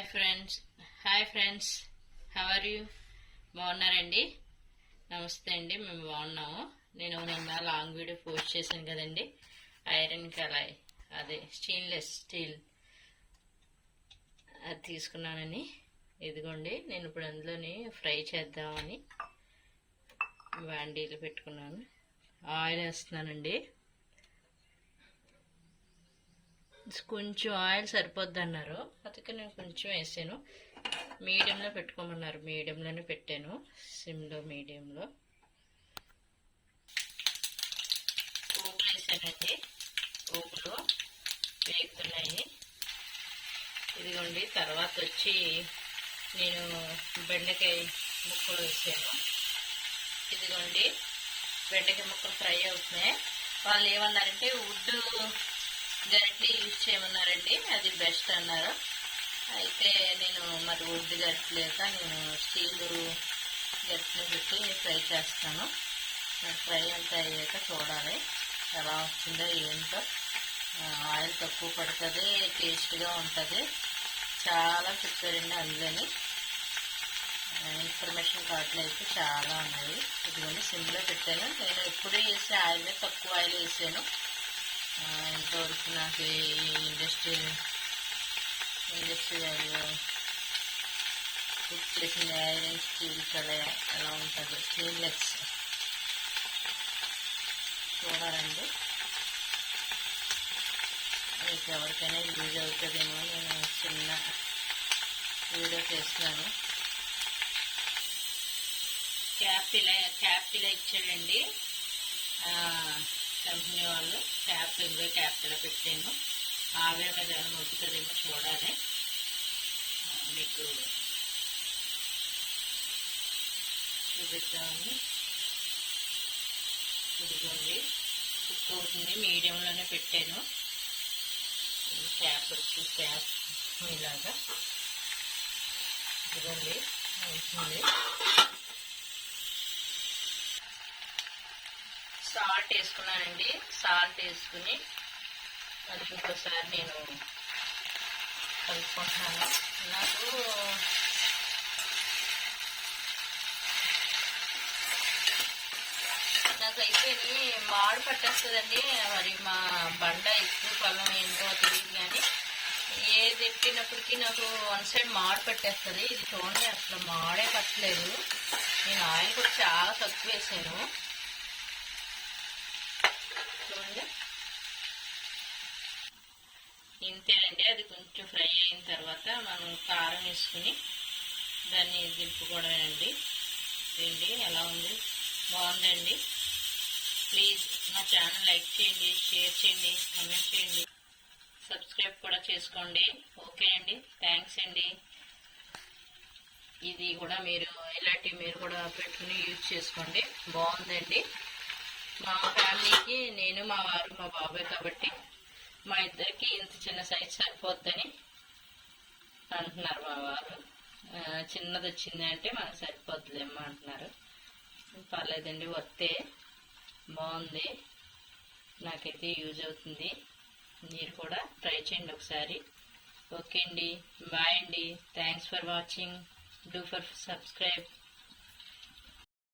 Hi friends hi friends. How are you బాగున్నారండి? నమస్తే అండి మేము బాగున్నాము. నేను నిన్న లాంగ్ వీడియో పోస్ట్ చేశాను కదండి. ఐరన్ కళాయి. అదే స్టెయిన్లెస్ స్టీల్ అది తీసుకున్నానని. ఇదిగోండి నేను ఇప్పుడు అందులోని ఫ్రై చేద్దామని. వాండీలు పెట్టుకున్నాను. ఆయిల్ వేస్తున్నానండి. కొంచెం ఆయిల్ సరిపోద్ది అన్నారు అందుకే నేను కొంచెం వేసాను. మీడియంలో పెట్టుకోమన్నారు. మీడియంలోనే పెట్టాను. సిమ్లో మీడియంలో. పోపులు వేసానండి పోపులు వేగుతున్నాయి ఇదిగోండి తర్వాత వచ్చి నేను బెండకాయ ముక్కలు వేసాను. ఇదిగోండి బెండకాయ ముక్కలు ఫ్రై అవుతున్నాయి. వాళ్ళు ఏమన్నారంటే వుడ్డు గరిటె యూజ్ చేయమన్నారండి అది బెస్ట్ అన్నారు. అయితే నేను మరి వుడ్ గరిటలేక నేను స్టీల్ గరిటెని పెట్టి ఫ్రై చేస్తాను. మరి ఫ్రై అంతా అయ్యాక చూడాలి ఎలా వస్తుందో ఏంటో. ఆయిల్ తక్కువ పడుతుంది టేస్ట్గా ఉంటుంది. చాలా చెప్పారండి అందులోని ఇన్ఫర్మేషన్ కార్డులు అయితే చాలా ఉన్నాయి. ఇదిగోండి సిమ్లో పెట్టాను. నేను ఎప్పుడూ వేసే ఆయిల్ తక్కువ ఆయిల్ వేసాను. ఇంతవరకు నాకు ఈ ఇండస్ట్రీ ఇండస్ట్రీ కుక్ చేసిన ఐరన్ స్టీల్ కదా ఎలా ఉంటుంది. స్టీన్లెస్ చూడాలండి. మీకు ఎవరికైనా యూజ్ అవుతుందేమో నేను చిన్న వీడియో చేస్తున్నాను. క్యాప్ ఇలా క్యాప్ ఇలా ఇచ్చాడండి. కంపెనీ వాళ్ళు క్యాప్ ఇందులో క్యాప్ ఇలా పెట్టాను ఆవిరి మీద ఏమైనా మొగ్గుతుందేమో చూడాలి. మీకు చూపిద్దామని ఇదిగోండి. కుక్ అవుతుంది మీడియంలోనే పెట్టాను. క్యాప్ వచ్చి క్యాప్ ఇలాగా. ఇదిగోండి. అవుతుంది సాల్ట్ వేసుకున్నానండి. సాల్ట్ వేసుకుని అది ఇంకోసారి నేను కలుపుకుంటున్నాను నాకు నాకైతే ఇది మాడు పట్టేస్తుందండి. మరి మా బండ ఎక్కువ పొలం ఏంటో తెలియదు కానీ ఏది పెట్టినప్పటికీ నాకు వన్ సైడ్ మాడు పట్టేస్తుంది. ఇది చూడండి అసలు మాడే పట్టలేదు. నేను ఆయిల్ కూడా చాలా తక్కువ వేసాను చూడండి ఇంతేనండి అది కొంచెం ఫ్రై అయిన తర్వాత మనం కారం వేసుకుని దాన్ని దింపుకోవడమేనండి. రండి ఎలా ఉంది? బాగుందండి. ప్లీజ్ నా ఛానల్ లైక్ చేయండి షేర్ చేయండి కమెంట్ చేయండి. సబ్స్క్రైబ్ కూడా చేసుకోండి. ఓకే అండి. థ్యాంక్స్ అండి. ఇది కూడా మీరు ఇలాంటివి మీరు కూడా పెట్టుకుని యూజ్ చేసుకోండి. బాగుందండి. మా ఫ్యామిలీకి నేను మా వారు మా బాబాయ్ కాబట్టి మా ఇద్దరికి ఇంత చిన్న సైజ్ సరిపోద్దని అంటున్నారు మా వారు. చిన్నది వచ్చింది అంటే మనకు సరిపోద్దులేమ్మా అంటున్నారు. పర్లేదండి వస్తే బాగుంది. నాకైతే యూజ్ అవుతుంది. మీరు కూడా ట్రై చేయండి ఒకసారి. ఓకే అండి బాయ్ అండి. Thanks for watching do for subscribe